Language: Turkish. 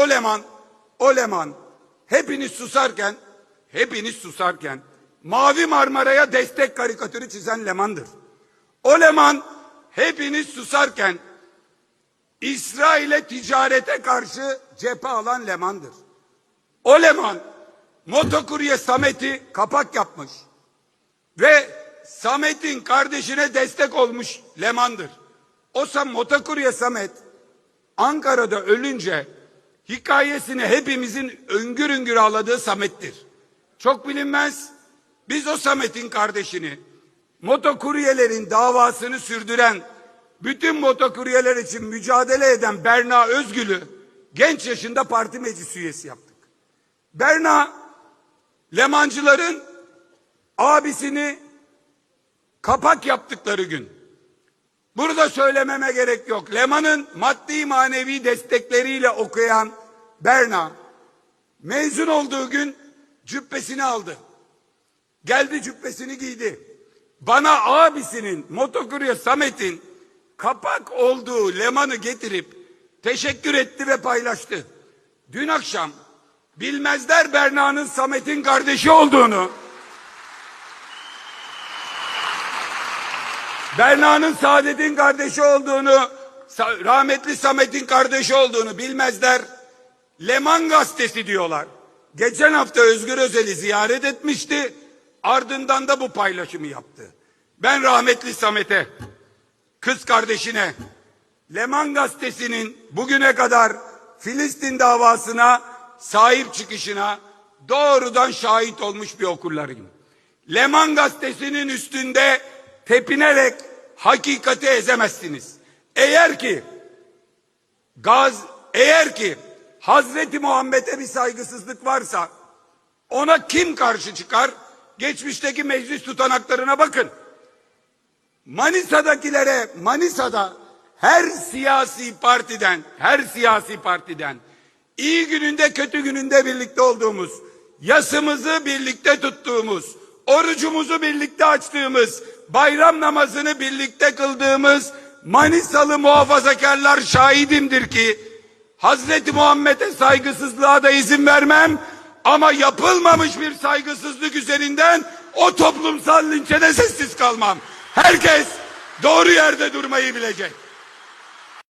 O Leman, o Leman hepiniz susarken, hepiniz susarken Mavi Marmara'ya destek karikatürü çizen Leman'dır. O Leman hepiniz susarken İsrail'e ticarete karşı cephe alan Leman'dır. O Leman motokurye Samet'i kapak yapmış ve Samet'in kardeşine destek olmuş Leman'dır. O motokurye Samet Ankara'da ölünce hikayesini hepimizin öngür öngür ağladığı Samet'tir. Çok bilinmez. Biz o Samet'in kardeşini motokuryelerin davasını sürdüren bütün motokuryeler için mücadele eden Berna Özgül'ü genç yaşında parti meclis üyesi yaptık. Berna Lemancıların abisini kapak yaptıkları gün. Burada söylememe gerek yok. Leman'ın maddi manevi destekleriyle okuyan Berna mezun olduğu gün cübbesini aldı. Geldi cübbesini giydi. Bana abisinin motokurye Samet'in kapak olduğu Leman'ı getirip teşekkür etti ve paylaştı. Dün akşam bilmezler Berna'nın Samet'in kardeşi olduğunu Berna'nın Saadet'in kardeşi olduğunu, rahmetli Samet'in kardeşi olduğunu bilmezler. Leman gazetesi diyorlar. Geçen hafta Özgür Özel'i ziyaret etmişti. Ardından da bu paylaşımı yaptı. Ben rahmetli Samet'e, kız kardeşine, Leman gazetesinin bugüne kadar Filistin davasına sahip çıkışına doğrudan şahit olmuş bir okurlarıyım. Leman gazetesinin üstünde tepinerek hakikati ezemezsiniz. Eğer ki gaz eğer ki Hazreti Muhammed'e bir saygısızlık varsa ona kim karşı çıkar? Geçmişteki meclis tutanaklarına bakın. Manisa'dakilere Manisa'da her siyasi partiden her siyasi partiden iyi gününde kötü gününde birlikte olduğumuz yasımızı birlikte tuttuğumuz orucumuzu birlikte açtığımız bayram namazını birlikte kıldığımız Manisalı muhafazakarlar şahidimdir ki Hazreti Muhammed'e saygısızlığa da izin vermem ama yapılmamış bir saygısızlık üzerinden o toplumsal linçe de sessiz kalmam. Herkes doğru yerde durmayı bilecek.